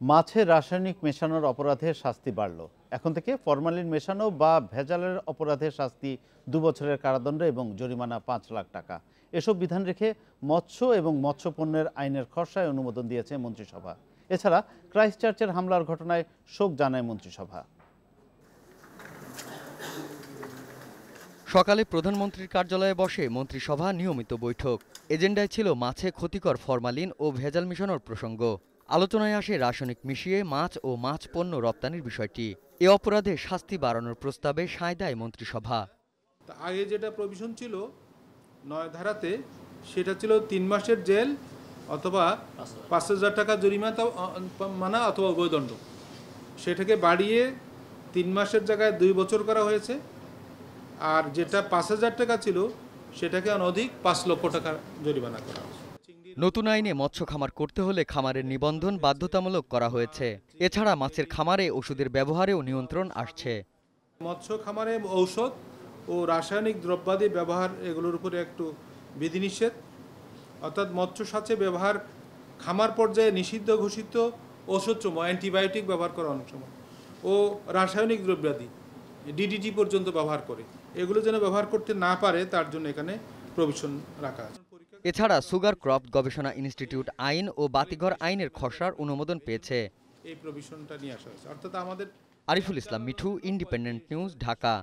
মাছে রাসায়নিক মেশানোর অপরাধে শাস্তি বাড়ল। এখন থেকে ফরমালিন মেশানো বা ভেজালের অপরাধে শাস্তি দু বছরের কারাদণ্ড এবং জরিমানা পাঁচ লাখ টাকা। এসব বিধান রেখে মৎস্য এবং মৎস্য পণ্যের আইনের খসড়ায় অনুমোদন দিয়েছে মন্ত্রিসভা। এছাড়া ক্রাইস্টচার্চের হামলার ঘটনায় শোক জানায় মন্ত্রিসভা। সকালে প্রধানমন্ত্রীর কার্যালয়ে বসে মন্ত্রিসভা নিয়মিত বৈঠক। এজেন্ডায় ছিল মাছে ক্ষতিকর ফরমালিন ও ভেজাল মিশানোর প্রসঙ্গ। আলোচনায় আসে রাসায়নিক মিশিয়ে মাছ ও মাছ পণ্য রপ্তানির বিষয়টি। এ অপরাধে শাস্তি বাড়ানোর প্রস্তাবে সায় দেয় মন্ত্রিসভা আগে যেটা প্রভিশন ছিল, নয় ধারাতে, সেটা ছিল তিন মাসের জেল অথবা পাঁচ হাজার টাকা জরিমানা মানা অথবা উভয়দণ্ড। সেটাকে বাড়িয়ে তিন মাসের জায়গায় দুই বছর করা হয়েছে। আর যেটা পাঁচ হাজার টাকা ছিল, সেটাকে অনধিক পাঁচ লক্ষ টাকা জরিমানা করা হয়েছে। নতুন আইনে মৎস্য খামার করতে হলে খামারের নিবন্ধন বাধ্যতামূলক করা হয়েছে। এছাড়া মাছের খামারে ওষুধের ব্যবহারেও নিয়ন্ত্রণ আসছে। মৎস্য খামারে ঔষধ ও রাসায়নিক দ্রব্যাদি ব্যবহার এগুলোর উপরে একটু বিধিনিষেধ। অর্থাৎ মৎস্য সাথে ব্যবহার খামার পর্যায়ে নিষিদ্ধ ঘোষিত ওষুধসমূহ অ্যান্টিবায়োটিক ব্যবহার করা অনেক সময়, ও রাসায়নিক দ্রব্যাদি, ডিডিটি পর্যন্ত ব্যবহার করে। এগুলো যেন ব্যবহার করতে না পারে, তার জন্য এখানে প্রভিশন রাখা আছে। এছাড়া সুগার ক্রপ গবেষণা ইনস্টিটিউট আইন ও বাতিঘর আইনের খসড়ার অনুমোদন পেয়েছে। এই প্রভিশনটা নিয়ে আসা হয়েছে। অর্থাৎ আমাদের আরিফুল ইসলাম মিঠু ইন্ডিপেন্ডেন্ট নিউজ ঢাকা।